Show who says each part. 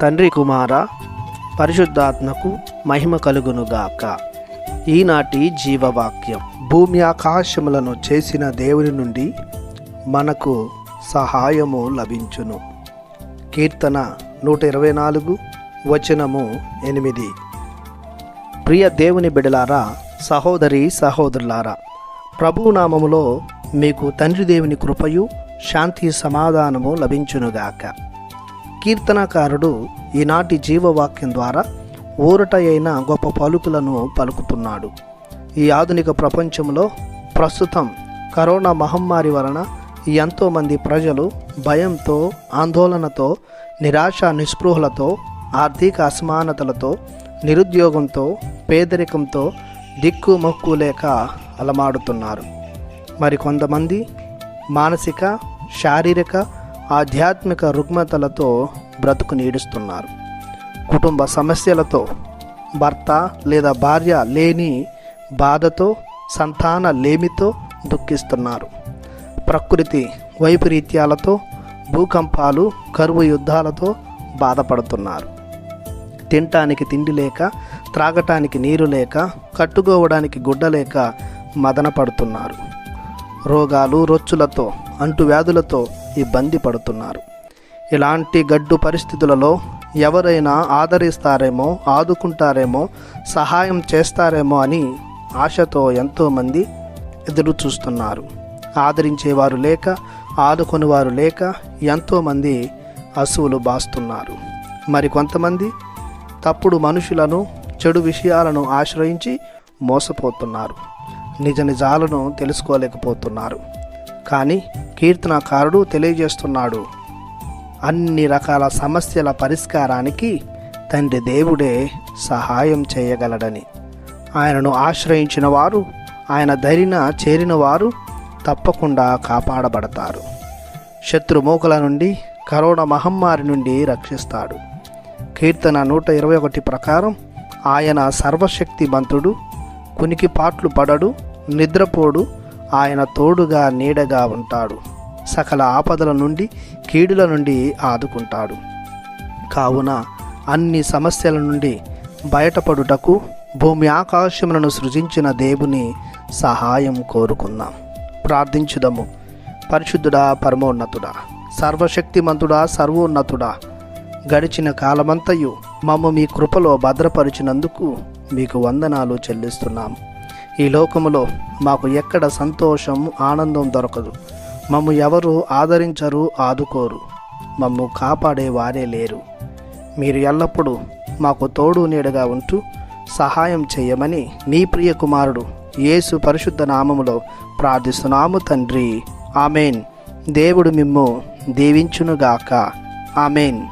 Speaker 1: తండ్రి కుమార పరిశుద్ధాత్మకు మహిమ కలుగునుగాక. ఈనాటి జీవవాక్యం. భూమి ఆకాశములను చేసిన దేవుని నుండి మనకు సహాయము లభించును. కీర్తన నూట ఇరవై నాలుగు వచనము ఎనిమిది. ప్రియ దేవుని బిడలారా సహోదరి సహోదరులారా ప్రభునామములో మీకు తండ్రి దేవుని కృపయు శాంతి సమాధానము లభించునుగాక. కీర్తనకారుడు ఈనాటి జీవవాక్యం ద్వారా ఊరట అయిన గొప్ప పలుకులను పలుకుతున్నాడు. ఈ ఆధునిక ప్రపంచంలో ప్రస్తుతం కరోనా మహమ్మారి వలన ఎంతోమంది ప్రజలు భయంతో ఆందోళనతో నిరాశ నిస్పృహలతో ఆర్థిక అసమానతలతో నిరుద్యోగంతో పేదరికంతో దిక్కు మొక్కు లేక అలమాడుతున్నారు. మరి కొంతమంది మానసిక శారీరక ఆధ్యాత్మిక రుగ్మతలతో బ్రతుకు నీడుస్తున్నారు. కుటుంబ సమస్యలతో భర్త లేదా భార్య లేని బాధతో సంతాన లేమితో దుఃఖిస్తున్నారు. ప్రకృతి వైపరీత్యాలతో భూకంపాలు కరువు యుద్ధాలతో బాధపడుతున్నారు. తినటానికి తిండి లేక త్రాగటానికి నీరు లేక కట్టుకోవడానికి గుడ్డ లేక మదన పడుతున్నారు రోగాలు రొచ్చులతో అంటువ్యాధులతో ఇబ్బంది పడుతున్నారు. ఇలాంటి గడ్డు పరిస్థితులలో ఎవరైనా ఆదరిస్తారేమో ఆదుకుంటారేమో సహాయం చేస్తారేమో అని ఆశతో ఎంతోమంది ఎదురు చూస్తున్నారు ఆదరించేవారు లేక ఆదుకునేవారు లేక ఎంతోమంది అసువులు బాస్తున్నారు. మరి కొంతమంది తప్పుడు మనుషులను చెడు విషయాలను ఆశ్రయించి మోసపోతున్నారు. నిజ నిజాలను తెలుసుకోలేకపోతున్నారు. కానీ కీర్తనకారుడు తెలియజేస్తున్నాడు. అన్ని రకాల సమస్యల పరిష్కారానికి తండ్రి దేవుడే సహాయం చేయగలడని. ఆయనను ఆశ్రయించిన వారు ఆయన ధరిన చేరిన వారు తప్పకుండా కాపాడబడతారు. శత్రుమూకల నుండి కరోనా మహమ్మారి నుండి రక్షిస్తాడు. కీర్తన నూట ఇరవై ఒకటి ప్రకారం ఆయన సర్వశక్తిమంతుడు కునికి పాట్లు పడడు నిద్రపోడు ఆయన తోడుగా నీడగా ఉంటాడు. సకల ఆపదల నుండి కీడుల నుండి ఆదుకుంటాడు. కావున అన్ని సమస్యల నుండి బయటపడుటకు భూమి ఆకాశములను సృజించిన దేవుని సహాయం కోరుకుందాం. ప్రార్థించుదము. పరిశుద్ధుడా పరమోన్నతుడా సర్వశక్తిమంతుడా సర్వోన్నతుడా గడిచిన కాలమంతయు మమ్మ మీ కృపలో భద్రపరిచినందుకు మీకు వందనాలు చెల్లిస్తున్నాం. ఈ లోకములో మాకు ఎక్కడ సంతోషం ఆనందం దొరకదు. మమ్ము ఎవరు ఆదరించరు ఆదుకోరు. మమ్ము కాపాడే వారే లేరు. మీరు ఎల్లప్పుడూ మాకు తోడు నీడగా ఉంటూ సహాయం చేయమని మీ ప్రియ కుమారుడు యేసు పరిశుద్ధ నామములో ప్రార్థిస్తున్నాము తండ్రి. ఆమెన్. దేవుడు మిమ్ము దీవించునుగాక. ఆమెన్.